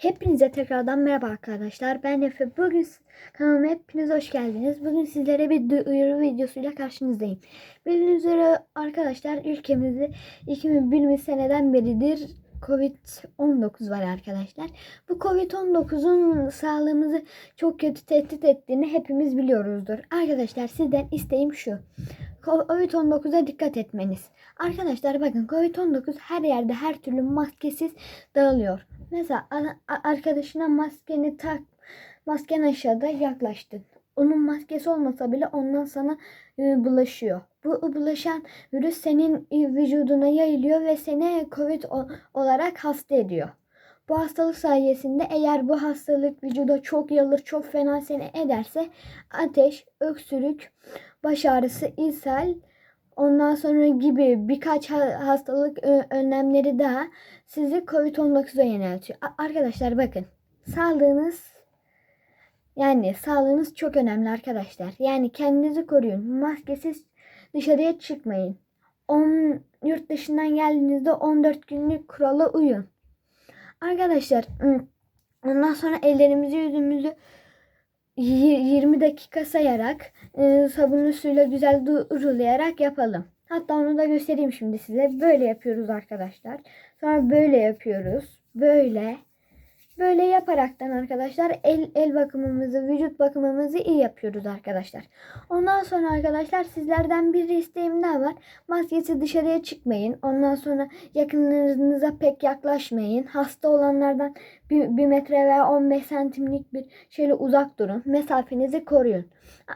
Hepinize tekrardan merhaba arkadaşlar. Ben Efe. Bugün kanalıma hepiniz hoş geldiniz. Bugün sizlere bir duyuru videosuyla karşınızdayım. Bildiğiniz üzere arkadaşlar ülkemizde 2020 seneden beridir Covid-19 var arkadaşlar. Bu Covid-19'un sağlığımızı çok kötü tehdit ettiğini hepimiz biliyoruzdur. Arkadaşlar sizden isteğim şu. Covid-19'a dikkat etmeniz. Arkadaşlar bakın Covid-19 her yerde her türlü maskesiz dağılıyor. Mesela arkadaşına maskeni tak, masken aşağıda yaklaştın. Onun maskesi olmasa bile ondan sana e, bulaşıyor. Bu bulaşan virüs senin e, vücuduna yayılıyor ve seni Covid olarak hasta ediyor. Bu hastalık sayesinde eğer bu hastalık vücuda çok yayılır, çok fena seni ederse ateş, öksürük, baş ağrısı, ishal, ondan sonra gibi birkaç ha- hastalık önlemleri daha sizi Covid-19'a yöneltiyor. Arkadaşlar bakın sağlığınız yani sağlığınız çok önemli arkadaşlar. Yani kendinizi koruyun. Maskesiz dışarıya çıkmayın. 10 yurt dışından geldiğinizde 14 günlük kurala uyun. Arkadaşlar ondan sonra ellerimizi yüzümüzü y- 20 dakika sayarak sabunlu suyla güzel durulayarak yapalım. Hatta onu da göstereyim şimdi size. Böyle yapıyoruz arkadaşlar. Sonra böyle yapıyoruz. Böyle. Böyle yaparaktan arkadaşlar el, el bakımımızı, vücut bakımımızı iyi yapıyoruz arkadaşlar. Ondan sonra arkadaşlar sizlerden bir isteğim daha var. Maskesi dışarıya çıkmayın. Ondan sonra yakınlarınıza pek yaklaşmayın. Hasta olanlardan bir, metre veya 15 santimlik bir şeyle uzak durun. Mesafenizi koruyun.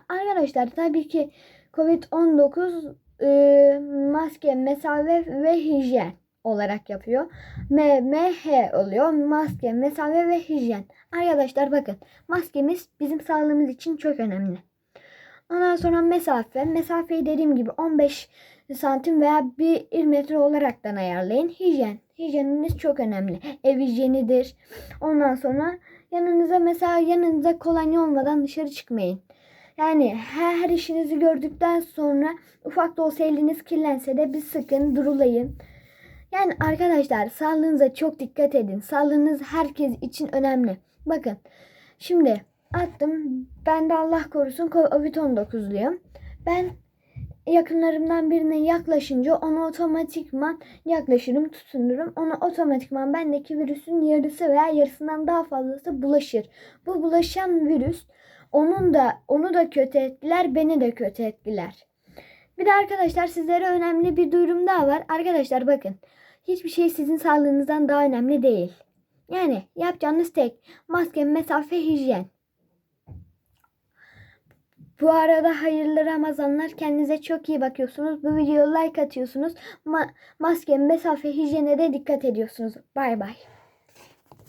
Arkadaşlar tabii ki Covid-19 e, maske, mesafe ve hijyen olarak yapıyor. M, M, H oluyor. Maske, mesafe ve hijyen. Arkadaşlar bakın maskemiz bizim sağlığımız için çok önemli. Ondan sonra mesafe. Mesafeyi dediğim gibi 15 santim veya 1 metre olaraktan ayarlayın. Hijyen. Hijyeniniz çok önemli. Ev hijyenidir. Ondan sonra yanınıza mesela yanınıza kolonya olmadan dışarı çıkmayın. Yani her, her işinizi gördükten sonra ufak da olsa eliniz kirlense de bir sıkın, durulayın. Yani arkadaşlar sağlığınıza çok dikkat edin. Sağlığınız herkes için önemli. Bakın şimdi attım. Ben de Allah korusun Covid-19'luyum. Ben yakınlarımdan birine yaklaşınca onu otomatikman yaklaşırım, tutunurum. Ona otomatikman bendeki virüsün yarısı veya yarısından daha fazlası bulaşır. Bu bulaşan virüs onun da onu da kötü etkiler, beni de kötü etkiler. Bir de arkadaşlar sizlere önemli bir duyurum daha var. Arkadaşlar bakın. Hiçbir şey sizin sağlığınızdan daha önemli değil. Yani yapacağınız tek maske, mesafe, hijyen. Bu arada hayırlı Ramazanlar. Kendinize çok iyi bakıyorsunuz. Bu videoya like atıyorsunuz. Ma- maske, mesafe, hijyene de dikkat ediyorsunuz. Bay bay.